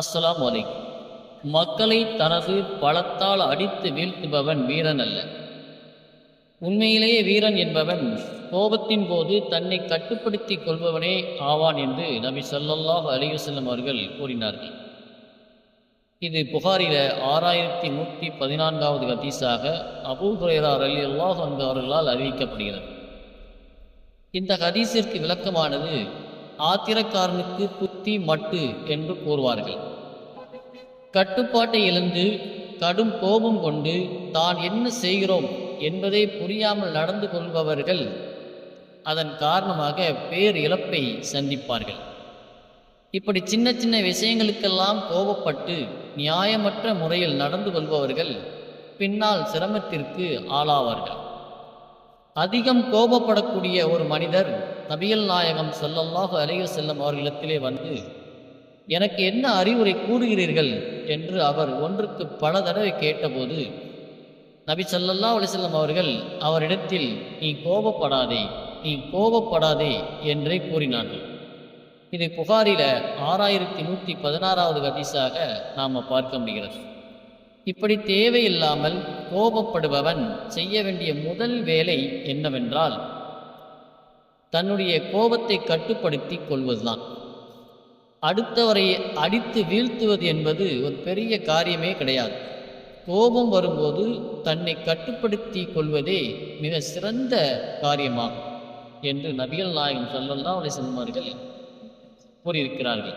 அஸ்லாம் வலைக்கும் மக்களை தனது பலத்தால் அடித்து வீழ்த்துபவன் வீரன் அல்ல. உண்மையிலேயே வீரன் என்பவன் கோபத்தின் போது தன்னை கட்டுப்படுத்திக் கொள்பவனே ஆவான் என்று நபி சொல்லல்லாஹ் அலிவசல்லம் அவர்கள் கூறினார்கள். இது புகாரில ஆறாயிரத்தி நூற்றி பதினான்காவது ஹதீஸாக அபூ ஹுரைரா ரலியல்லாஹு அவர்களால் அறிவிக்கப்படுகிறது. இந்த ஹதீஸிற்கு விளக்கமானது ஆத்திரக்காரனுக்கு புத்தி மட்டு என்று கூறுவார்கள். கட்டுப்பாட்டை இழந்து கடும் கோபம் கொண்டு தான் என்ன செய்கிறோம் என்பதை புரியாமல் நடந்து கொள்பவர்கள் அதன் காரணமாக பேர் இழப்பை சந்திப்பார்கள். இப்படி சின்ன சின்ன விஷயங்களுக்கெல்லாம் கோபப்பட்டு நியாயமற்ற முறையில் நடந்து கொள்பவர்கள் பின்னால் சிரமத்திற்கு ஆளாவார்கள். அதிகம் கோபப்படக்கூடிய ஒரு மனிதர் நபியல் நாயகம் ஸல்லல்லாஹு அலைஹி வஸல்லம் அவர்களிடத்திலே வந்து எனக்கு என்ன அறிவுரை கூறுகிறீர்கள்? என்று அவர் ஒன்றுக்கு பல தடவை கேட்டபோது நபி சல்லல்லா அலிசல்லம் அவர்கள் அவரிடத்தில் நீ கோபப்படாதே நீ கோபப்படாதே என்றே கூறினார்கள். இது புகாரில ஆறாயிரத்தி நூற்றி பதினாறாவது ஹதீஸாக நாம் பார்க்க முடிகிறது. இப்படி தேவையில்லாமல் கோபப்படுபவன் செய்ய வேண்டிய முதல் வேலை என்னவென்றால் தன்னுடைய கோபத்தை கட்டுப்படுத்தி கொள்வதுதான். அடுத்தவரை அடித்து வீழ்த்துவது என்பது ஒரு பெரிய காரியமே கிடையாது. கோபம் வரும்போது தன்னை கட்டுப்படுத்தி கொள்வதே மிக சிறந்த காரியமாகும் என்று நபிகள் நாயகம் ஸல்லல்லாஹு அவளை வஸல்லம் கூறியிருக்கிறார்கள்.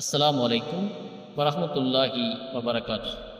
அஸ்ஸலாமு வலைக்கும் வரமத்துல்லாஹி வபரகாத்துஹு